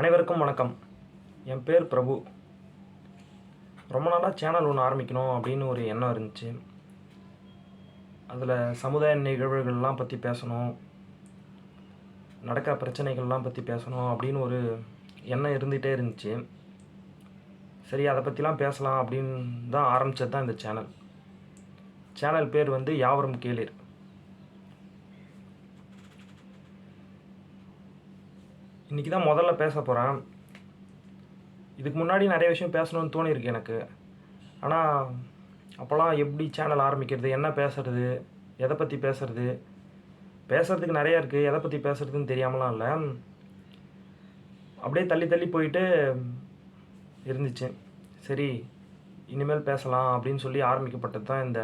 அனைவருக்கும் வணக்கம். என் பேர் பிரபு. ரொம்ப நாளாக சேனல் ஒன்று ஆரம்பிக்கணும் அப்படின்னு ஒரு எண்ணம் இருந்துச்சு. அதில் சமுதாய நிகழ்வுகள்லாம் பற்றி பேசணும் நடக்கிற பிரச்சனைகள்லாம் பற்றி பேசணும் அப்படின்னு ஒரு எண்ணம் இருந்துகிட்டே இருந்துச்சு. சரி அதை பற்றிலாம் பேசலாம் அப்படின்னு தான் ஆரம்பித்தது தான் இந்த சேனல். சேனல் பேர் வந்து யாவரும் கேளீர். இன்றைக்கி தான் முதல்ல பேச போகிறேன் இதுக்கு முன்னாடி நிறைய விஷயம் பேசணும்னு தோணியிருக்கு எனக்கு. ஆனால் அப்போல்லாம் எப்படி சேனல் ஆரம்பிக்கிறது என்ன பேசுறது எதை பற்றி பேசுறது பேசுறதுக்கு நிறையா இருக்குது எதை பற்றி பேசுறதுன்னு தெரியாமலாம் இல்லை. அப்படியே தள்ளி தள்ளி போயிட்டு இருந்துச்சு. சரி இனிமேல் பேசலாம் அப்படின்னு சொல்லி ஆரம்பிக்கப்பட்டது தான் இந்த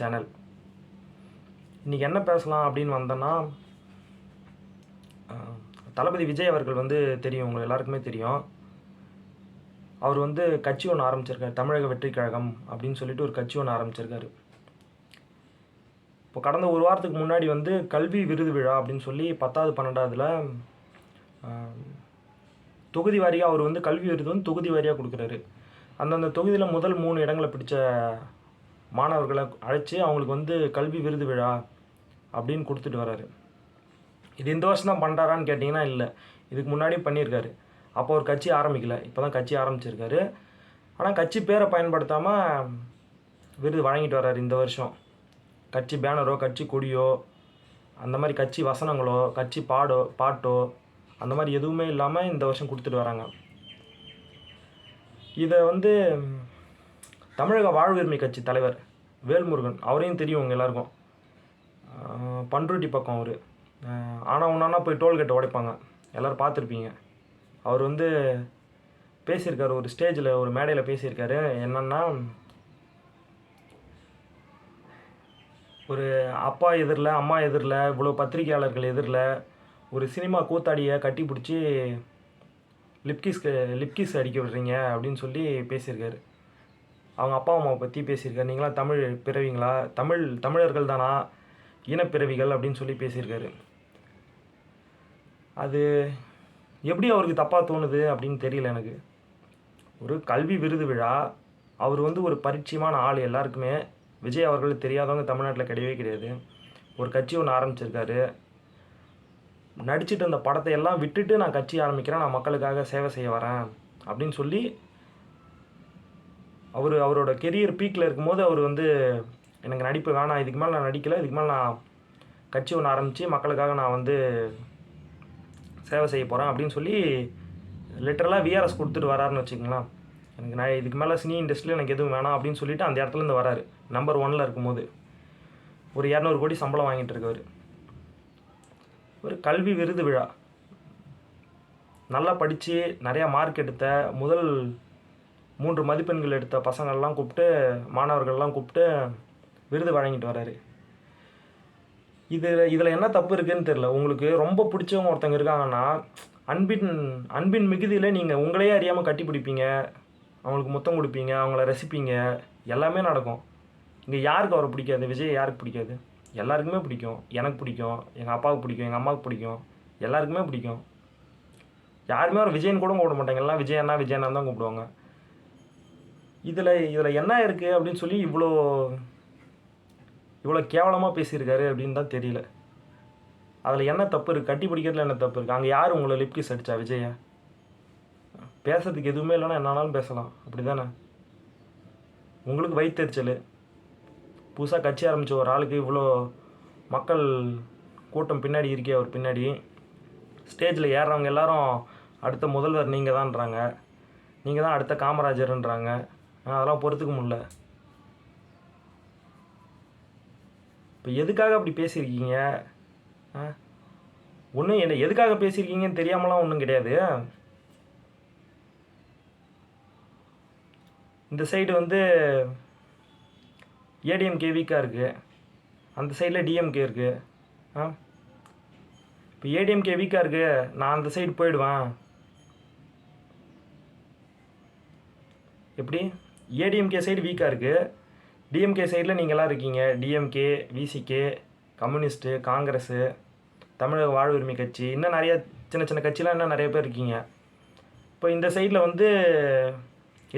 சேனல் இன்றைக்கி என்ன பேசலாம் அப்படின்னு வந்தோன்னா தளபதி விஜய் அவர்கள் வந்து தெரியும் உங்கள் எல்லாருக்குமே தெரியும். அவர் வந்து கட்சி ஒன்று ஆரம்பிச்சிருக்காரு தமிழக வெற்றிக் கழகம் அப்படின்னு சொல்லிட்டு ஒரு கட்சி ஒன்று ஆரம்பிச்சிருக்காரு. இப்போ கடந்த ஒரு வாரத்துக்கு முன்னாடி வந்து கல்வி விருது விழா அப்படின்னு சொல்லி பத்தாவது பன்னெண்டாவதுல தொகுதி வாரியாக அவர் வந்து கல்வி விருது வந்து தொகுதி வாரியாக கொடுக்குறாரு. அந்தந்த தொகுதியில் முதல் மூணு இடங்களை பிடிச்ச மாணவர்களை அழைச்சி அவங்களுக்கு வந்து கல்வி விருது விழா அப்படின்னு கொடுத்துட்டு வராரு இது இந்த வருஷம் தான் பண்ணுறாரான்னு கேட்டிங்கன்னா இல்லை. இதுக்கு முன்னாடியும் பண்ணியிருக்காரு. அப்போ ஒரு கட்சி ஆரம்பிக்கல. இப்போ தான் கட்சி ஆரம்பிச்சிருக்காரு. ஆனால் கட்சி பேரை பயன்படுத்தாமல் விருது வழங்கிட்டு வர்றாரு இந்த வருஷம். கட்சி பேனரோ கட்சி கொடியோ அந்த மாதிரி கட்சி வசனங்களோ கட்சி பாடோ பாட்டோ அந்த மாதிரி எதுவுமே இல்லாமல் இந்த வருஷம் கொடுத்துட்டு வராங்க. இதை வந்து தமிழக வாழ்வுரிமை கட்சி தலைவர் வேல்முருகன் அவரையும் தெரியும் உங்கள் எல்லாருக்கும். பண்ருட்டி பக்கம் அவர். ஆனால் ஒன்றா போய் டோல்கேட்டை உடைப்பாங்க. எல்லோரும் பார்த்துருப்பீங்க. அவர் வந்து பேசியிருக்காரு ஒரு ஸ்டேஜில் ஒரு மேடையில் பேசியிருக்காரு. என்னென்னா ஒரு அப்பா எதிரில் அம்மா எதிரில் இவ்வளோ பத்திரிகையாளர்கள் எதிரில் ஒரு சினிமா கூத்தாடியை கட்டி பிடிச்சி லிப்கிஸ்க்கு லிப்கிஸ் அடிக்க விடுறீங்க அப்படின்னு சொல்லி பேசியிருக்காரு. அவங்க அப்பா அம்மாவை பற்றி பேசியிருக்காரு. நீங்களாம் தமிழ் பிறவிங்களா? தமிழ் தமிழர்கள் தானா இனப்பிறவிகள் அப்படின்னு சொல்லி பேசியிருக்காரு. அது எப்படி அவருக்கு தப்பாக தோணுது அப்படின்னு தெரியல எனக்கு. ஒரு கல்வி விருது விழா அவர் வந்து ஒரு பரிச்சயமான ஆள் எல்லாருக்குமே. விஜய் அவர்கள் தெரியாதவங்க தமிழ்நாட்டில் கிடையவே கிடையாது. ஒரு கட்சி ஒன்று ஆரம்பிச்சிருக்காரு. நடிச்சிட்டு இருந்த படத்தை எல்லாம் விட்டுட்டு நான் கட்சி ஆரம்பிக்கிறேன் நான் மக்களுக்காக சேவை செய்ய வரேன் அப்படின்னு சொல்லி அவர் அவரோட கெரியர் பீக்கில் இருக்கும்போது அவர் வந்து எனக்கு நடிப்பு வேணாம் இதுக்கு மேலே நான் நடிக்கலை இதுக்கு மேலே நான் கட்சி ஒன்று ஆரம்பித்து மக்களுக்காக நான் வந்து சேவை செய்ய போகிறேன் அப்படின்னு சொல்லி லிட்டரலாக விஆர்எஸ் கொடுத்துட்டு வராருன்னு வச்சுக்கலாம் எனக்கு நான் இதுக்கு மேலே சினி இண்டஸ்ட்ரியில் எனக்கு எதுவும் வேணாம் அப்படின்னு சொல்லிட்டு அந்த இடத்துலேருந்து வராரு. நம்பர் ஒனில் இருக்கும்போது. ஒரு இரநூறு கோடி சம்பளம் வாங்கிட்டு இருக்கவர் ஒரு கல்வி விருது விழா. நல்லா படித்து நிறையா மார்க் எடுத்த முதல் மூன்று மதிப்பெண்கள் எடுத்த பசங்கள்லாம் கூப்பிட்டு மாணவர்கள்லாம் கூப்பிட்டு விருது வழங்கிட்டு வராரு. இது இதில் என்ன தப்பு இருக்குதுன்னு தெரில உங்களுக்கு ரொம்ப பிடிச்சவங்க ஒருத்தங்க இருக்காங்கன்னா அன்பின் அன்பின் மிகுதியில் நீங்கள் உங்களையே அறியாமல் கட்டி பிடிப்பீங்க. அவங்களுக்கு முத்தம் கொடுப்பீங்க அவங்கள ரசிப்பீங்க. எல்லாமே நடக்கும். இங்கே யாருக்கு அவரை பிடிக்காது? விஜய் யாருக்கு பிடிக்காது? எல்லாருக்குமே பிடிக்கும். எனக்கு பிடிக்கும். எங்கள் அப்பாவுக்கு பிடிக்கும். எங்கள் அம்மாவுக்கு பிடிக்கும். எல்லாருக்குமே பிடிக்கும். யாருமே அவர் விஜயன் கூட கூப்பிட மாட்டாங்க. எல்லாம் விஜய் அண்ணா தான் கூப்பிடுவாங்க. இதில் இதில் என்ன இருக்குது அப்படின்னு சொல்லி இவ்வளோ இவ்வளோ கேவலமாக பேசியிருக்காரு அப்படின்னு தான் தெரியல. அதில் என்ன தப்பு இருக்குது கட்டி பிடிக்கிறதுல என்ன தப்பு இருக்குது அங்கே யார் உங்களை லிப்கிஸ் அடித்தா விஜயா? பேசுறதுக்கு எதுவுமே இல்லைன்னா என்னாலும் பேசலாம். அப்படி தானே உங்களுக்கு வயிற்றுச்சல் புதுசாக கட்சி ஆரம்பித்த ஒரு ஆளுக்கு இவ்வளோ மக்கள் கூட்டம் பின்னாடி இருக்கே அவர் பின்னாடி. ஸ்டேஜில் ஏறுறவங்க எல்லாரும் அடுத்த முதல்வர் நீங்கள் தான்றாங்க நீங்கள் தான் அடுத்த காமராஜர்ன்றாங்க. அதெல்லாம் பொறுத்துக்க முடியல. இப்போ எதுக்காக அப்படி பேசியிருக்கீங்க? ஒன்றும் என்ன எதுக்காக பேசியிருக்கீங்கன்னு தெரியாமலாம் ஒன்றும் கிடையாது. இந்த சைடு வந்து ஏடிஎம்கே வீக்காக இருக்குது அந்த சைடில் டிஎம்கே இருக்குது ஆ? இப்போ ஏடிஎம்கே வீக்காக இருக்குது நான் அந்த சைடு போயிடுவேன். எப்படி? ஏடிஎம்கே சைடு வீக்காக இருக்குது டிஎம்கே சைடில் நீங்களாம் இருக்கீங்க. டிஎம்கே விசிகே கம்யூனிஸ்ட்டு காங்கிரஸு தமிழக வாழ்வுரிமை கட்சி இன்னும் நிறைய சின்ன சின்ன கட்சிலாம் இன்னும் நிறைய பேர் இருக்கீங்க. இப்போ இந்த சைடில் வந்து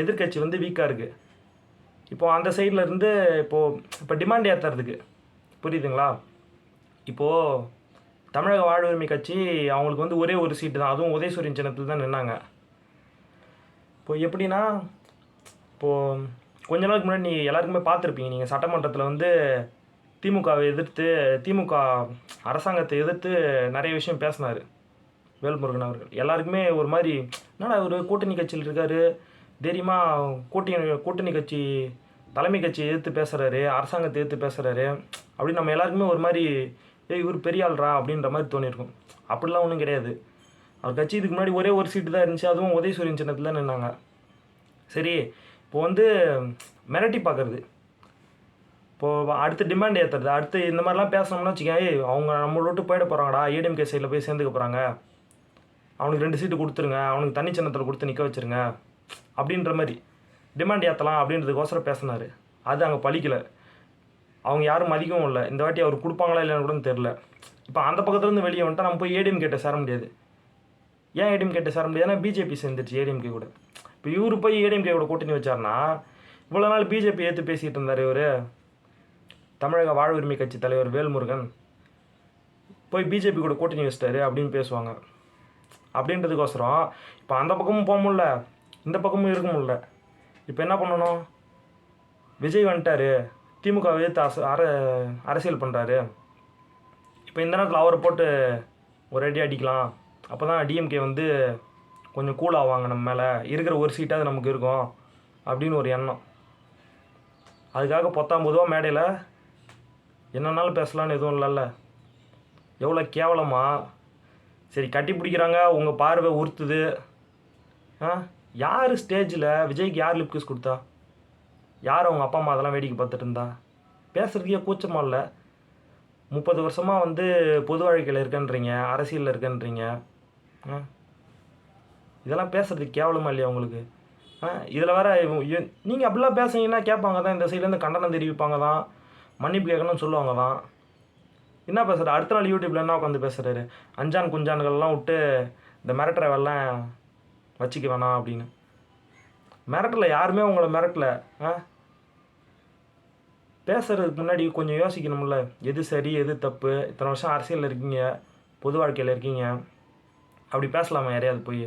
எதிர்க்கட்சி வந்து வீக்காக இருக்குது இப்போ அந்த சைடில் இருந்து இப்போது இப்போ டிமாண்ட் ஏற்றுறதுக்கு புரியுதுங்களா? இப்போது தமிழக வாழ்வுரிமை கட்சி அவங்களுக்கு வந்து ஒரே ஒரு சீட்டு தான். அதுவும் உதயசூரியன் சின்னத்தில் தான் நின்னாங்க. இப்போ எப்படின்னா இப்போது கொஞ்ச நாளுக்கு முன்னாடி நீ எல்லாருக்குமே பார்த்துருப்பீங்க. நீங்கள் சட்டமன்றத்தில் வந்து திமுகவை எதிர்த்து திமுக அரசாங்கத்தை எதிர்த்து நிறைய விஷயம் பேசினார். வேல்முருகன் அவர்கள். எல்லாருக்குமே ஒரு மாதிரி என்னடா ஒரு கூட்டணி கட்சியில் இருக்கார்? தைரியமாக கூட்டணி கூட்டணி கட்சி தலைமை கட்சியை எதிர்த்து பேசுகிறாரு அரசாங்கத்தை எதிர்த்து பேசுகிறாரு அப்படின்னு நம்ம எல்லாருக்குமே ஒரு மாதிரி ஏய் இவர் பெரிய ஆள்ரா அப்படின்ற மாதிரி தோணியிருக்கும். அப்படிலாம் ஒன்றும் கிடையாது. அவர் கட்சி இதுக்கு முன்னாடி ஒரே ஒரு சீட்டு தான் இருந்துச்சு. அதுவும் உதயசூரியன் சின்னத்தில் நின்னாங்க. சரி இப்போ வந்து மிரட்டி பார்க்குறது. இப்போது அடுத்து டிமாண்ட் ஏற்றுறது அடுத்து இந்த மாதிரிலாம் பேசணும்னா வச்சுக்கோங்க ஏய் அவங்க நம்மளை விட்டு போயிட போகிறாங்கடா ஏடிஎம்கே சைடில் போய் சேர்ந்துக்க போகிறாங்க அவனுக்கு ரெண்டு சீட்டு கொடுத்துருங்க அவனுக்கு தனி சின்னத்தில் கொடுத்து நிற்க வச்சுருங்க அப்படின்ற மாதிரி. டிமாண்ட் ஏற்றலாம் அப்படின்றதுக்கோசரம் பேசினார். அது அங்கே பழிக்கலை. அவங்க யாரும் மதிக்கவும் இல்லை. இந்த வாட்டி அவர் கொடுப்பாங்களா இல்லைன்னு கூட தெரில இப்போ அந்த பக்கத்துலேருந்து வெளியே வந்துட்டா நம்ம போய் ஏடிஎம் கேட்ட சேர முடியாது. ஏன் ஏடிஎம் கேட்ட சேர முடியாதுன்னா பிஜேபி சேர்ந்துருச்சு ஏடிஎம்கே கூட. இப்போ இவர் போய் ஏடிஎம்கே கூட கூட்டணி வச்சார்னா இவ்வளோ நாள் பிஜேபி ஏற்று பேசிகிட்டு இருந்தார் இவர். தமிழக வாழ்வுரிமை கட்சி தலைவர் வேல்முருகன் போய் பிஜேபி கூட கூட்டணி வச்சிட்டாரு அப்படின்னு பேசுவாங்க. அப்படின்றதுக்கோசரம் இப்போ அந்த பக்கமும் போக முடில இந்த பக்கமும் இருக்க முடில இப்போ என்ன பண்ணணும்? விஜய் வந்துட்டாரு. திமுக எதிர்த்து அச அர அரசியல் பண்ணுறாரு இப்போ இந்த நேரத்தில் அவரை போட்டு ஒரு அடி அடிக்கலாம். அப்போ தான் டிஎம்கே வந்து கொஞ்சம் கூல் ஆவாங்க நம்ம மேலே. இருக்கிற ஒரு சீட்டாவது நமக்கு இருக்கும் அப்படின்னு ஒரு எண்ணம். அதுக்காக பத்தாம்பதுவா மேடையில் என்னன்னாலும் பேசலான்னு எதுவும் இல்லைல்ல. எவ்வளோ கேவலமா? சரி கட்டி பிடிக்கிறாங்க உங்கள் பார்வை உறுத்துது. ஆ யார் ஸ்டேஜில் விஜய்க்கு யார் லிப்கிஸ் கொடுத்தா? யார் அவங்க அப்பா அம்மா அதெல்லாம் வேடிக்கை பார்த்துட்டு இருந்தா? பேசுகிறதுக்கே கூச்சமாக இல்லை. முப்பது வருஷமாக வந்து பொது வாழ்க்கையில் இருக்கன்றீங்க அரசியலில் இருக்கன்றீங்க. ஆ இதெல்லாம் பேசுறதுக்கு கேவலமாக இல்லையா உங்களுக்கு? ஆ இதில் வேற நீங்கள் அப்படிலாம் பேசுனீங்கன்னா கேட்பாங்க தான் இந்த சைட்லேருந்து கண்டனம் தெரிவிப்பாங்க தான் மன்னிப்பு கேட்கணும்னு சொல்லுவாங்க தான். என்ன பேசுகிறார் அடுத்த நாள் யூடியூப்ல என்ன உட்காந்து பேசுகிறாரு அஞ்சான் குஞ்சான்கள்லாம் விட்டு இந்த மிரட்டுற வெள்ளம் வச்சுக்க வேணாம் அப்படின்னு. மிரட்டலை? யாருமே உங்களை மிரட்டல? ஆ? பேசுறதுக்கு முன்னாடி கொஞ்சம் யோசிக்கணும்ல. எது சரி எது தப்பு? இத்தனை வருஷம் அரசியலில் இருக்கீங்க பொது வாழ்க்கையில் இருக்கீங்க. அப்படி பேசலாமா யாரையாவது போய்?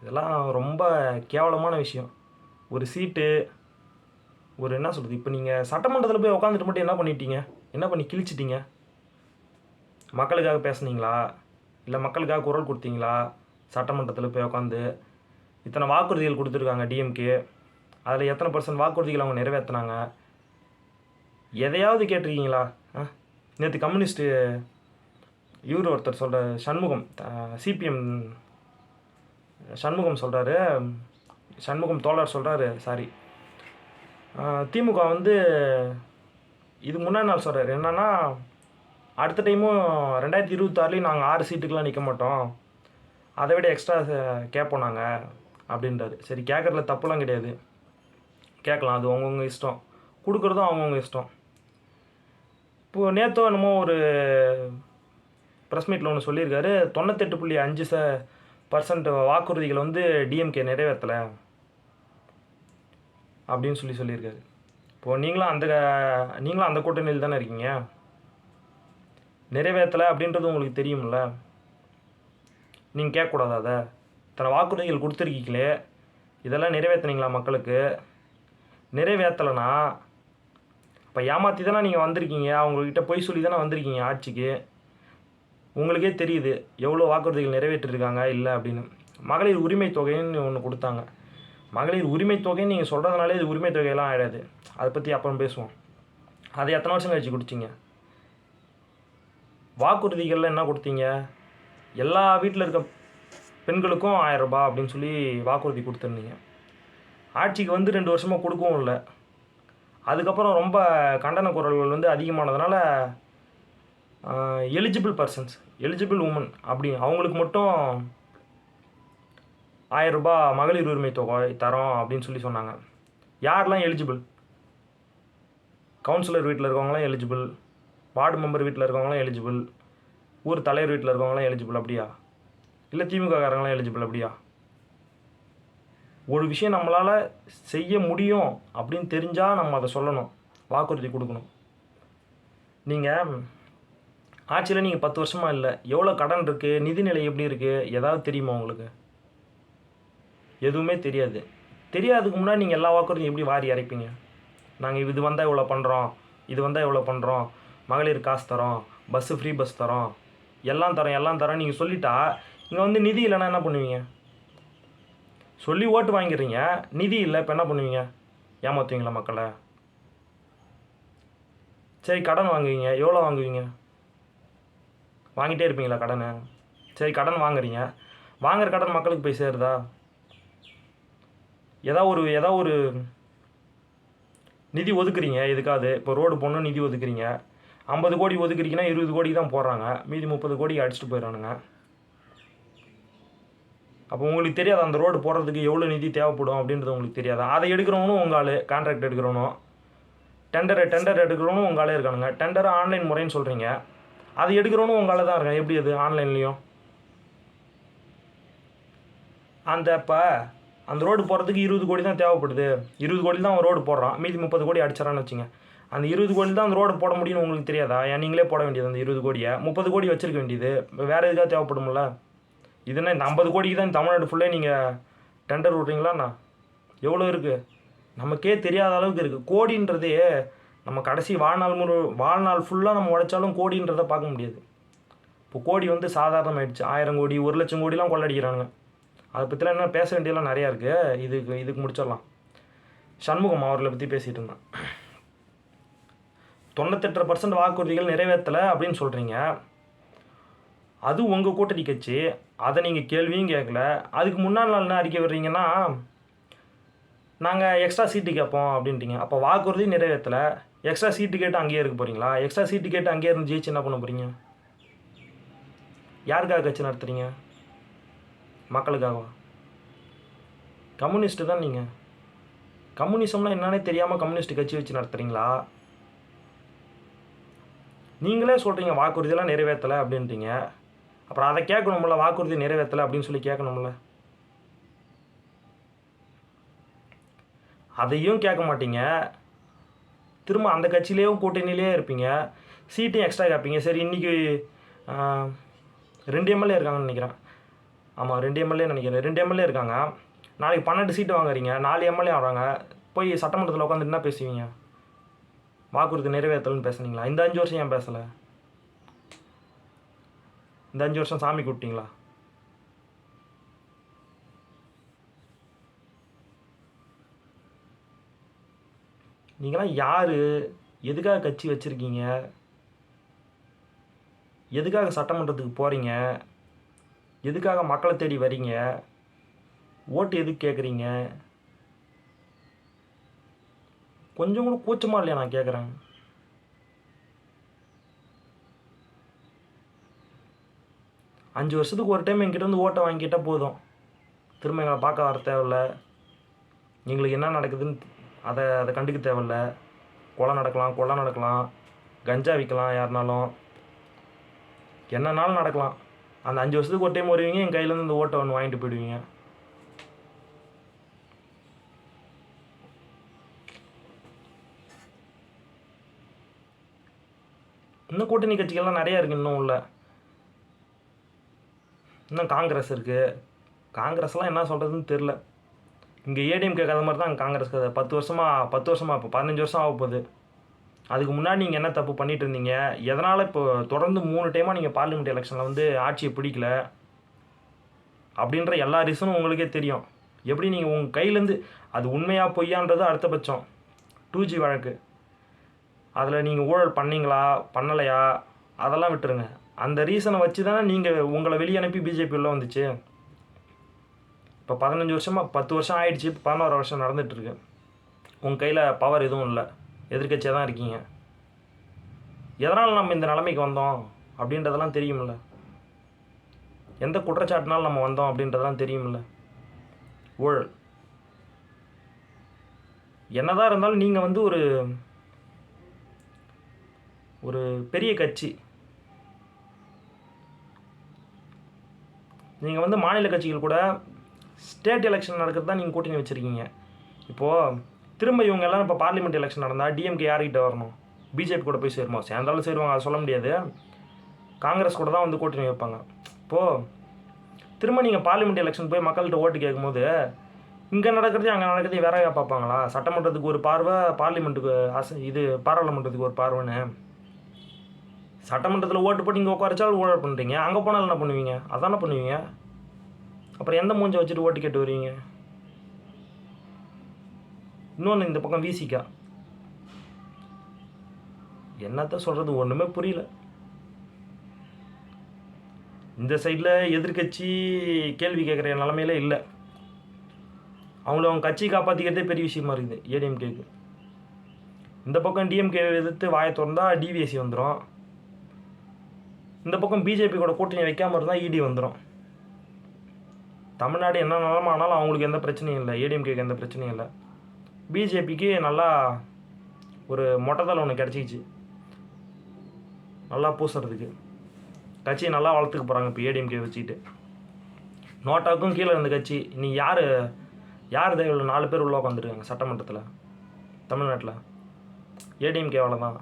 இதெல்லாம் ரொம்ப கேவலமான விஷயம். ஒரு சீட்டு ஒரு என்ன சொல்கிறது இப்போ நீங்கள் சட்டமன்றத்தில் போய் உட்காந்துட்டு மட்டும் என்ன பண்ணிட்டீங்க? என்ன பண்ணி கிழிச்சிட்டீங்க? மக்களுக்காக பேசுனீங்களா? இல்லை மக்களுக்காக குரல் கொடுத்தீங்களா? சட்டமன்றத்தில் போய் உட்காந்து இத்தனை வாக்குறுதிகள் கொடுத்துருக்காங்க டிஎம்கே அதில் எத்தனை பர்சன்ட் வாக்குறுதிகள் அவங்க நிறைவேற்றினாங்க எதையாவது கேட்டிருக்கீங்களா? ஆ? நேற்று கம்யூனிஸ்ட்டு இவர் ஒருத்தர் சொல்கிற சண்முகம் சிபிஎம் சண்முகம் சொல்கிறாரு சண்முகம் தோழர் சொல்கிறாரு சாரி. திமுக வந்து இது முன்னாடி நாள் சொல்கிறாரு என்னென்னா அடுத்த டைமும் ரெண்டாயிரத்தி இருபத்தாறுலேயும் நாங்கள் ஆறு சீட்டுக்கெலாம் நிற்க மாட்டோம். அதை விட எக்ஸ்ட்ரா கேட்போம் நாங்கள் அப்படின்றாரு. சரி கேட்குறதுல தப்புலாம் கிடையாது. கேட்கலாம் அது அவங்கவுங்க இஷ்டம். கொடுக்குறதும் அவங்கவுங்க இஷ்டம். இப்போது நேற்றோ என்னமோ ஒரு ப்ரெஸ் மீட்டில் ஒன்று சொல்லியிருக்காரு. தொண்ணூத்தெட்டு புள்ளி அஞ்சு ச பர்சன்ட் வாக்குறுதிகளை வந்து டிஎம்கே நிறைவேற்றலை அப்படின்னு சொல்லி சொல்லியிருக்காரு. இப்போது நீங்களும் அந்த நீங்களும் அந்த கூட்டணியில் தானே இருக்கீங்க? நிறைவேற்றலை அப்படின்றது உங்களுக்கு தெரியும்ல? நீங்கள் கேட்கக்கூடாது அதை? தன வாக்குறுதிகள் கொடுத்துருக்கீங்களே. இதெல்லாம் நிறைவேற்றினீங்களா மக்களுக்கு? நிறைவேற்றலைன்னா இப்போ ஏமாற்றி தானே நீங்கள் வந்திருக்கீங்க? அவங்கக்கிட்ட பொய் சொல்லி தானே வந்திருக்கீங்க ஆட்சிக்கு? உங்களுக்கே தெரியுது எவ்வளோ வாக்குறுதிகள் நிறைவேற்றிருக்காங்க இல்லை அப்படின்னு. மகளிர் உரிமை தொகைன்னு ஒன்று கொடுத்தாங்க. மகளிர் உரிமை தொகைன்னு நீங்கள் சொல்கிறதுனாலே இது உரிமை தொகையெல்லாம் ஆகிடாது அதை பற்றி அப்புறம் பேசுவோம். அதை எத்தனை வருஷம் கழிச்சு கொடுத்தீங்க வாக்குறுதிகளில் என்ன கொடுத்தீங்க? எல்லா வீட்டில் இருக்க பெண்களுக்கும் ஆயிரம் அப்படின்னு சொல்லி வாக்குறுதி கொடுத்துருந்தீங்க. ஆட்சிக்கு வந்து ரெண்டு வருஷமாக கொடுக்கவும் இல்லை. அதுக்கப்புறம் ரொம்ப கண்டன குரல்கள் வந்து அதிகமானதுனால எலிஜிபிள் பர்சன்ஸ் எலிஜிபிள் உமன் அப்படி அவங்களுக்கு மட்டும் ஆயிரம் ரூபாய் மகளிர் உரிமை தொகை தரோம் அப்படின்னு சொல்லி சொன்னாங்க. யாரெல்லாம் எலிஜிபிள் கவுன்சிலர் வீட்டில் இருக்கவங்களாம் எலிஜிபிள் வார்டு மெம்பர் வீட்டில் இருக்கவங்களாம் எலிஜிபிள் ஊர் தலைவர் வீட்டில் இருக்கவங்களாம் எலிஜிபிள் அப்படியா? இல்லை திமுககாரங்களாம் எலிஜிபிள் அப்படியா? ஒரு விஷயம் நம்மளால் செய்ய முடியும் அப்படின்னு தெரிஞ்சால் நம்ம அதை சொல்லணும் வாக்குறுதி கொடுக்கணும். நீங்கள் ஆட்சியில் நீங்கள் பத்து வருஷமாக இல்லை. எவ்வளோ கடன் இருக்குது நிதிநிலை எப்படி இருக்குது ஏதாவது தெரியுமா உங்களுக்கு? எதுவுமே தெரியாது. தெரியாதுக்கு முன்னாடி நீங்கள் எல்லா வாக்குறுதியும் எப்படி வாரி இறைப்பீங்க நாங்கள் இது வந்தால் இவ்வளோ பண்ணுறோம் இது வந்தால் இவ்வளோ பண்ணுறோம் மகளிர் காசு தரோம். பஸ்ஸு ஃப்ரீ பஸ் தரோம். எல்லாம் தரோம். எல்லாம் தரோம் நீங்கள் சொல்லிட்டா இங்கே வந்து நிதி இல்லைன்னா என்ன பண்ணுவீங்க? சொல்லி ஓட்டு வாங்கிடுறீங்க. நிதி இல்லை இப்போ என்ன பண்ணுவீங்க? ஏமாற்றுவீங்களா மக்களை? சரி கடன் வாங்குவீங்க. எவ்வளோ வாங்குவீங்க? வாங்கிட்டே இருப்பீங்களா கடனை? சரி கடன் வாங்குறீங்க. வாங்குற கடன் மக்களுக்கு போய் சேருதா? ஏதா ஒரு ஏதோ ஒரு நிதி ஒதுக்குறீங்க எதுக்காது இப்போ ரோடு போடணும் நிதி ஒதுக்குறீங்க. ஐம்பது கோடி ஒதுக்குறீங்கன்னா இருபது கோடி தான் போடுறாங்க. மீதி முப்பது கோடி அடிச்சுட்டு போயிடறானுங்க. அப்போ உங்களுக்கு தெரியாது அந்த ரோடு போடுறதுக்கு எவ்வளோ நிதி தேவைப்படும் அப்படின்றது உங்களுக்கு தெரியாது. அதை எடுக்கிறவனும் உங்கள் ஆள் கான்ட்ராக்ட் எடுக்கிறவனும். டெண்டர் டெண்டர் எடுக்கிறவனும் உங்கள் ஆளே இருக்கானுங்க. டெண்டர் ஆன்லைன் முறைன்னு சொல்கிறீங்க அது எடுக்கிறோன்னு உங்களால் தான் இருக்கேன். எப்படி அது? ஆன்லைன்லேயும் அந்த இப்போ அந்த ரோடு போடுறதுக்கு இருபது கோடி தான் தேவைப்படுது. இருபது கோடி தான் அவன் ரோடு போடுறான். மீதி முப்பது கோடி அடிச்சிடறான்னு வச்சுங்க. அந்த இருபது கோடி தான் அந்த ரோடு போட முடியும்னு உங்களுக்கு தெரியாதா? ஏன் நீங்களே போட வேண்டியது அந்த இருபது கோடியை. முப்பது கோடி வச்சிருக்க வேண்டியது. வேறு எதுக்காக தேவைப்படும்ல? இதுன்னா இந்த ஐம்பது கோடிக்கு தான் தமிழ்நாடு ஃபுல்லே நீங்கள் டெண்டர் விட்றீங்களாண்ணா எவ்வளோ இருக்குது நமக்கே தெரியாத அளவுக்கு இருக்குது கோடின்றதே நம்ம கடைசி வாழ்நாள் முழு வாழ்நாள் ஃபுல்லாக நம்ம உழைச்சாலும் கோடின்றதை பார்க்க முடியாது. இப்போ கோடி வந்து சாதாரணமாயிடுச்சு. ஆயிரம் கோடி ஒரு லட்சம் கோடிலாம் கொள்ளடிக்கிறாங்க அதை பற்றிலாம் என்ன பேச வேண்டியதெல்லாம் நிறையா இருக்குது இதுக்கு இதுக்கு முடிச்சிடலாம். சண்முகம் அவர்களை பற்றி பேசிகிட்டு இருந்தேன். தொண்ணூத்தெட்டரை பர்சன்ட் வாக்குறுதிகள் நிறைவேற்றலை அப்படின்னு சொல்கிறீங்க அது உங்கள் கூட்டணி கட்சி. அதை நீங்கள் கேள்வியும் கேட்கல. அதுக்கு முன்னாள் நாள் என்ன அறிக்கை விடுறீங்கன்னா நாங்கள் எக்ஸ்ட்ரா சீட்டு கேட்போம் அப்படின்ட்டீங்க அப்போ வாக்குறுதி நிறைவேற்றலை. எக்ஸ்ட்ரா சீட்டு கேட்டு அங்கேயே இருக்க போகிறீங்களா எக்ஸ்ட்ரா சீட்டு கேட்டு அங்கேயே இருந்து ஜெயிச்சு என்ன பண்ண போகிறீங்க யாருக்காக கட்சி நடத்துகிறீங்க மக்களுக்காகவா? கம்யூனிஸ்ட்டு தான் நீங்கள் கம்யூனிசம்னா என்னன்னே தெரியாமல் கம்யூனிஸ்ட் கட்சி வச்சு நடத்துகிறீங்களா நீங்களே சொல்கிறீங்க வாக்குறுதியெல்லாம் நிறைவேற்றலை அப்படின்றீங்க. அப்புறம் அதை கேட்கணும்ல வாக்குறுதி நிறைவேற்றலை அப்படின்னு சொல்லி கேட்கணும்ல. அதையும் கேட்க மாட்டீங்க. திரும்ப அந்த கட்சியிலேயும் கூட்டணியிலே இருப்பீங்க. சீட்டையும் எக்ஸ்ட்ரா கேட்பீங்க. சரி இன்றைக்கி ரெண்டு எம்எல்ஏ இருக்காங்கன்னு நினைக்கிறேன். ஆமாம் ரெண்டு எம்எல்ஏ நினைக்கிறேன். ரெண்டு எம்எல்ஏ இருக்காங்க. நாளைக்கு பன்னெண்டு சீட்டு வாங்குறீங்க. நாலு எம்எல்ஏ வராங்க போய் சட்டமன்றத்தில் உட்காந்துட்டு என்ன பேசுவீங்க? வாக்குறுதி நிறைவேற்றலன்னு பேசுனீங்களா? இந்த அஞ்சு வருஷம் ஏன் பேசலை? இந்த அஞ்சு வருஷம் சாமி கூப்பிட்டீங்களா நீங்களாம் யார்? எதுக்காக கட்சி வச்சுருக்கீங்க? எதுக்காக சட்டமன்றத்துக்கு போகிறீங்க எதுக்காக மக்களை தேடி வரீங்க? ஓட்டு எதுக்கு கேட்குறீங்க கொஞ்சம் கூட கூச்சமாக இல்லையா நான் கேட்குறேன் அஞ்சு வருஷத்துக்கு ஒரு டைம் என்கிட்ட வந்து ஓட்டை வாங்கிக்கிட்டால் போதும். திரும்ப எங்களை பார்க்க வர தேவையில்ல. எங்களுக்கு என்ன நடக்குதுன்னு அதை அதை கண்டுக்க தேவையில்ல. கொலை நடக்கலாம் கொலை நடக்கலாம் கஞ்சா விற்கலாம் யாருனாலும். என்னன்னாலும் நடக்கலாம். அந்த அஞ்சு வருஷத்துக்கு ஒரு டைம் வருவீங்க என் கையிலேருந்து இந்த ஓட்டை ஒன்று வாங்கிட்டு போயிடுவீங்க. இன்னும் கூட்டணி கட்சிகள்லாம் நிறையா இருக்குது இன்னும் உள்ள. இன்னும் காங்கிரஸ் இருக்குது காங்கிரஸ்லாம் என்ன சொல்கிறதுன்னு தெரில இங்கே ஏடிஎம்கே கதை மாதிரி தான் காங்கிரஸ் கதை. பத்து வருஷமாக பத்து வருஷமாக இப்போ பதினஞ்சு வருஷம் ஆக போகுது. அதுக்கு முன்னாடி நீங்கள் என்ன தப்பு பண்ணிட்டு இருந்தீங்க? எதனால் இப்போ தொடர்ந்து மூணு டைமாக நீங்கள் பார்லிமெண்ட் எலெக்ஷனில் வந்து ஆட்சியை பிடிக்கல? அப்படின்ற எல்லா ரீசனும் உங்களுக்கே தெரியும். எப்படி நீங்கள் உங்கள் கையிலேருந்து அது உண்மையாக பொய்யான்றது அடுத்த பட்சம். டூ ஜி வழக்கு. அதில் நீங்கள் ஊழல் பண்ணீங்களா? பண்ணலையா? அதெல்லாம் விட்டுருங்க. அந்த ரீசனை வச்சு தானே நீங்கள் உங்களை வெளியே அனுப்பி பிஜேபி உள்ளே வந்துச்சு. இப்போ பதினஞ்சு வருஷமாக பத்து வருஷம் ஆயிடுச்சு இப்போ பதினோரு வருஷம் நடந்துகிட்ருக்கு. உங்கள் கையில் பவர் எதுவும் இல்லை. எதிர்க்கட்சியாக தான் இருக்கீங்க. எதனால் நம்ம இந்த நிலைமைக்கு வந்தோம் அப்படின்றதெல்லாம் தெரியுமில்ல எந்த குற்றச்சாட்டினாலும் நம்ம வந்தோம் அப்படின்றதெல்லாம் தெரியுமில்ல ஊழல். என்னதான் இருந்தாலும் நீங்கள் வந்து ஒரு ஒரு பெரிய கட்சி. நீங்கள் வந்து மாநில கட்சிகள் கூட ஸ்டேட் எலெக்ஷன் நடக்கிறது தான் நீங்கள் கூட்டணி வச்சுருக்கீங்க. இப்போது திரும்ப இவங்க எல்லாம் இப்போ பார்லிமெண்ட் எலெக்ஷன் நடந்தால் டிஎம்கே யார்கிட்ட வரணும்? பிஜேபி கூட போய் சேருமா? சேர்ந்தாலும் சேருவாங்க அதை சொல்ல முடியாது. காங்கிரஸ் கூட தான் வந்து கூட்டணி வைப்பாங்க. இப்போது திரும்ப நீங்கள் பார்லிமெண்ட் எலெக்ஷன் போய் மக்கள்கிட்ட ஓட்டு கேட்கும்போது இங்கே நடக்கிறது அங்கே நடக்கிறதே வேறையாக பார்ப்பாங்களா? சட்டமன்றத்துக்கு ஒரு பார்வை பார்லிமெண்ட்டுக்கு அச இது பாராளுமன்றத்துக்கு ஒரு பார்வைன்னு. சட்டமன்றத்தில் ஓட்டு போட்டு இங்கே உட்காரச்சாலும் ஊழல் பண்ணுறீங்க அங்கே போனாலும் என்ன பண்ணுவீங்க? அதானே பண்ணுவீங்க? அப்புறம் எந்த மூஞ்சை வச்சுட்டு ஓட்டு கேட்டு வருவீங்க இன்னொன்று இந்த பக்கம் விசிக்கா என்னத்த சொல்கிறது ஒன்றுமே புரியல. இந்த சைடில் எதிர்க்கட்சி கேள்வி கேட்குற நிலமையில இல்லை. அவங்கள அவங்க கட்சி காப்பாற்றிக்கிறதே பெரிய விஷயமா இருக்குது ஏடிஎம்கேக்கு இந்த பக்கம் டிஎம்கே எதிர்த்து வாயை திறந்தால் டிவிஎஸ்சி வந்துடும் இந்த பக்கம் பிஜேபி கூட கூட்டணி வைக்காமல் இருந்தால் இடி வந்துடும் தமிழ்நாடு என்ன நிலமா ஆனாலும் அவங்களுக்கு எந்த பிரச்சனையும் இல்லை. ஏடிஎம்கேக்கு எந்த பிரச்சனையும் இல்லை. பிஜேபிக்கு நல்லா ஒரு மொட்டைத்தலை ஒன்று கிடச்சிக்கிச்சு. நல்லா பூசுறதுக்கு. கட்சியை நல்லா வளர்த்துக்க போகிறாங்க இப்போ ஏடிஎம்கே வச்சுக்கிட்டு. நோட்டாவுக்கும் கீழே இருந்த கட்சி. நீ யார் யார் தேவையில்லை? நாலு பேர் உள்ள உட்காந்துருக்காங்க சட்டமன்றத்தில். தமிழ்நாட்டில். ஏடிஎம்கே தான்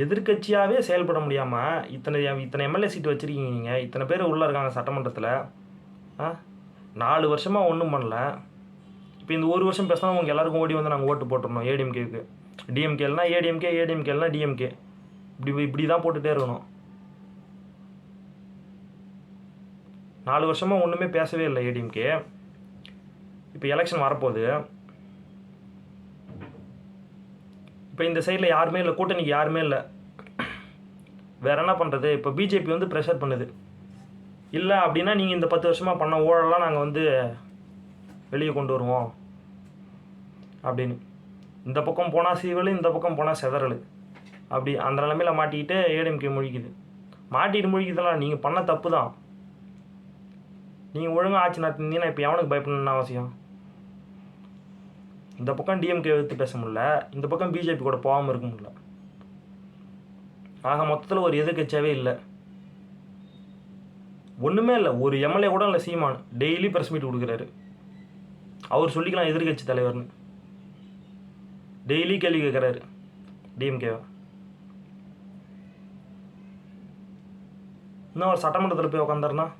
எதிர்க்கட்சியாகவே செயல்பட முடியாமல் இத்தனை இத்தனை எம்எல்ஏ சீட்டு வச்சுருக்கீங்க நீங்கள் இத்தனை பேர் உள்ளே இருக்காங்க சட்டமன்றத்தில். ஆ? நாலு வருஷமாக ஒன்றும் பண்ணல. இப்போ இந்த ஒரு வருஷம் பேசினா உங்கள் எல்லாருக்கும் ஓடி வந்து நாங்கள் ஓட்டு போட்டுருணும் ஏடிஎம்கேக்கு. டிஎம்கேல்னா ஏடிஎம்கே ஏடிஎம்கேல்னா டிஎம்கே. இப்படி இப்படி தான் போட்டுகிட்டே இருக்கணும். நாலு வருஷமாக ஒன்றுமே பேசவே இல்லை ஏடிஎம்கே. இப்போ எலெக்ஷன் வரப்போகுது. இப்போ இந்த சைடில் யாருமே இல்லை கூட்டணிக்கு யாருமே இல்லை. வேற என்ன பண்ணுறது இப்போ பிஜேபி வந்து ப்ரெஷர் பண்ணுது. இல்லை அப்படின்னா நீங்கள் இந்த பத்து வருஷமாக பண்ண ஊழலாம் நாங்கள் வந்து வெளியே கொண்டு வருவோம். அப்படின்னு. இந்த பக்கம் போனால் சீவல் இந்த பக்கம் போனால் செதறல். அப்படி அந்த நிலமையில மாட்டிக்கிட்டு ஏடிஎம்கே முழிக்குது. மாட்டிட்டு முழிக்குதுலாம் நீங்கள் பண்ண தப்பு தான். நீங்கள் ஒழுங்காக ஆட்சி நடத்தினீங்கன்னா இப்போ எவனுக்கு பயப்படணும்னு அவசியம்? இந்த பக்கம் டிஎம்கே எடுத்து பேச முடியல. இந்த பக்கம் பிஜேபி கூட போகாமல் இருக்க முடியல. ஆக மொத்தத்தில் ஒரு எதிர்கட்சியாகவே இல்லை. ஒன்றுமே இல்லை. ஒரு எம்எல்ஏ கூட இல்லை சீமான். டெய்லி ப்ரெஸ் மீட் கொடுக்குறாரு. அவர் சொல்லிக்கலாம் எதிர்கட்சி தலைவர்னு. டெய்லி கேள்வி கேட்குறாரு டிஎம்கே இன்னும் அவர் சட்டமன்றத்தில் போய் உக்காந்தாருன்னா?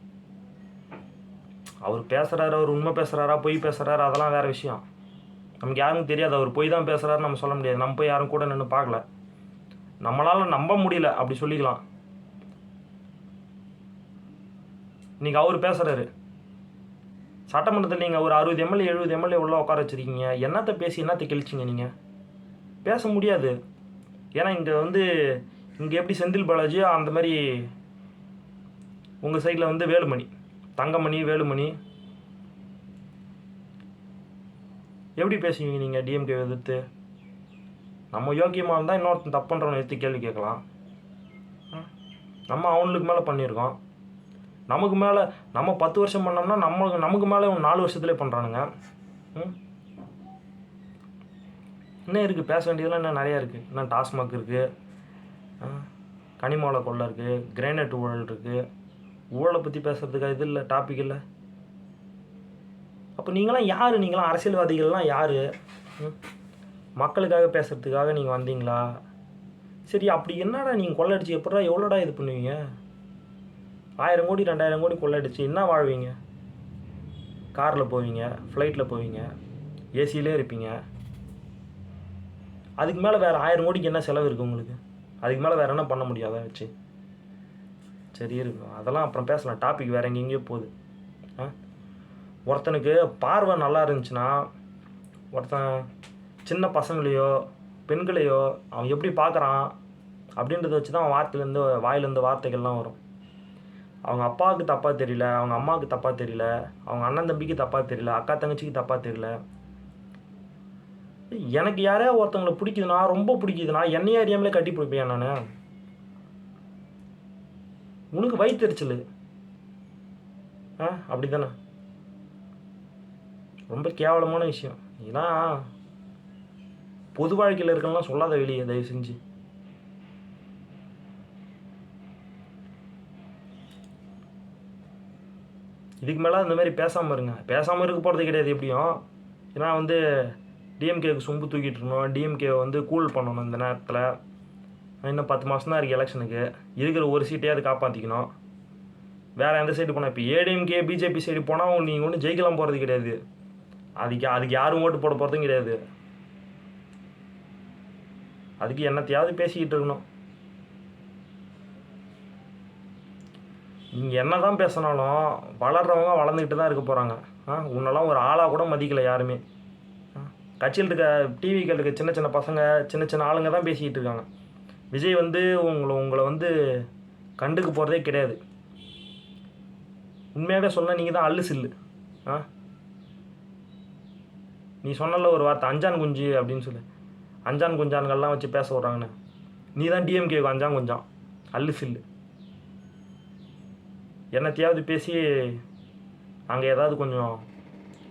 அவர் பேசுகிறாரு அவர் உண்மை பேசுகிறாரா பொய் பேசுகிறாரு அதெல்லாம் வேறு விஷயம். நமக்கு யாருக்கும் தெரியாது. அவர் போய் தான் பேசுகிறாரு நம்ம சொல்ல முடியாது. நம்ம போய் யாரும் கூட நின்று பார்க்கல. நம்மளால் நம்ப முடியல. அப்படி சொல்லிக்கலாம். இன்றைக்கி அவர் பேசுகிறாரு சட்டமன்றத்தில் நீங்கள் ஒரு அறுபது எம்எல்ஏ எழுபது எம்எல்ஏ உள்ளே உட்கார வச்சுருக்கீங்க. என்னத்தை பேசி என்னத்தை கழிச்சிங்க நீங்கள் பேச முடியாது. ஏன்னா இங்கே வந்து இங்கே எப்படி செந்தில் பாலாஜியோ அந்த மாதிரி உங்கள் சைடில் வந்து வேலுமணி தங்கமணி வேலுமணி எப்படி பேசுவீங்க நீங்கள் டிஎம்கே எதிர்த்து? நம்ம யோக்கியமாக இருந்தால் இன்னொருத்தன் தப்பு பண்ணுறவனை எடுத்து கேள்வி கேட்கலாம். ம். நம்ம அவனுக்கு மேலே பண்ணியிருக்கோம். நமக்கு மேலே நம்ம பத்து வருஷம் பண்ணோம்னா நம்ம நமக்கு மேலே இவன் நாலு வருஷத்துலேயே பண்ணுறானுங்க ம்? இன்னும் இருக்குது பேச வேண்டியதெல்லாம் இன்னும் நிறையா இருக்குது இன்னும் டாஸ்மாக் இருக்குது கனிமாவில் கொள்ளை இருக்குது கிரேனைட் ஊழல் இருக்குது ஊழலை பற்றி பேசுகிறதுக்கு இது இல்லை டாபிக் இல்லை. அப்போ நீங்களாம் யார்? நீங்களாம் அரசியல்வாதிகள்லாம் யார்? மக்களுக்காக பேசுகிறதுக்காக நீங்கள் வந்தீங்களா? சரி அப்படி என்னடா நீங்கள் கொள்ளடிச்சு? எப்படா எவ்வளோடா இது பண்ணுவீங்க? ஆயிரம் கோடி ரெண்டாயிரம் கோடி கொள்ளடிச்சு என்ன வாழ்வீங்க? காரில் போவீங்க ஃப்ளைட்டில் போவீங்க ஏசியிலே இருப்பீங்க. அதுக்கு மேலே வேறு ஆயிரம் கோடிக்கு என்ன செலவு இருக்குது உங்களுக்கு? அதுக்கு மேலே வேறு என்ன பண்ண முடியாத வச்சு? சரி இருக்கும். அதெல்லாம் அப்புறம் பேசலாம். டாபிக் வேறு எங்கெங்கேயோ போகுது. ஆ? ஒருத்தனுக்கு பார்வை நல்லா இருந்துச்சுன்னா ஒருத்தன் சின்ன பசங்களையோ பெண்களையோ அவன் எப்படி பார்க்குறான் அப்படின்றத வச்சு தான் அவன் வார்த்தையிலேருந்து வாயிலேருந்து வார்த்தைகள்லாம் வரும். அவங்க அப்பாவுக்கு தப்பாக தெரியல அவங்க அம்மாவுக்கு தப்பாக தெரியல அவங்க அண்ணன் தம்பிக்கு தப்பாக தெரியல அக்கா தங்கச்சிக்கு தப்பாக தெரியல. எனக்கு யாரே ஒருத்தவங்களை பிடிக்குதுன்னா ரொம்ப பிடிக்குதுன்னா என்னையே அறியாமலே கட்டி பிடிப்பேன் நான். உனக்கு வயிற்றுச்சல் ஆ அப்படி தானே ரொம்ப கேவலமான விஷயம். இதெல்லாம் பொது வாழ்க்கையில் இருக்கலாம் சொல்லாத வெளியே தயவு செஞ்சு. இதுக்கு மேலே அந்த மாதிரி பேசாமல் இருங்க. பேசாமல் இருக்க போகிறது கிடையாது எப்படியும். ஏன்னா வந்து டிஎம்கேக்கு சொம்பு தூக்கிட்டு இருந்தோம். டிஎம்கே வந்து கூல் பண்ணணும் இந்த நேரத்தில். இன்னும் பத்து மாதம் தான் இருக்குது எலெக்ஷனுக்கு இருக்கிற ஒரு சீட்டையாவது காப்பாற்றிக்கணும் வேறு எந்த சைடு போனால் இப்போ ஏடிஎம்கே பிஜேபி சைடு போனால் நீங்கள் ஒன்றும் ஜெயிக்கலாம் போகிறது கிடையாது. அதுக்கு அதுக்கு யாரும் ஓட்டு போட போகிறதும் கிடையாது. அதுக்கு என்னத்தையாவது பேசிக்கிட்டு இருக்கணும். நீங்கள் என்ன தான் பேசினாலும் வளர்றவங்க வளர்ந்துக்கிட்டு தான் இருக்க போகிறாங்க ஆ உன்னெல்லாம் ஒரு ஆளாக கூட மதிக்கலை யாருமே. ஆ, கட்சியில் இருக்க டிவிக்கில் இருக்க சின்ன சின்ன பசங்க சின்ன சின்ன ஆளுங்க தான் பேசிக்கிட்டு இருக்காங்க. விஜய் வந்து உங்களை உங்களை வந்து கண்டுக்கு போகிறதே கிடையாது. உண்மையாகவே சொன்னால் நீங்கள் தான் அல்லு சில்லு. ஆ நீ சொன்னல ஒரு வார்த்தை அஞ்சான் குஞ்சு அப்படின்னு சொல்லு. அஞ்சான் குஞ்சான்கள்லாம் வச்சு பேச விட்றாங்கண்ணே நீ தான் டிஎம்கேக்கு அஞ்சான் குஞ்சான். அல்லு சில்லு. என்னத்தையாவது பேசி அங்கே ஏதாவது கொஞ்சம்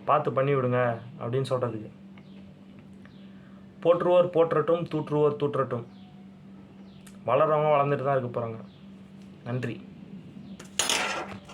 பார்த்து பண்ணி விடுங்க அப்படின்னு சொல்கிறதுக்கு போற்றுவோர் போற்றட்டும் தூற்றுவோர் தூற்றட்டும். வளர்றவங்க வளர்ந்துட்டு தான் இருக்க போகிறாங்க நன்றி.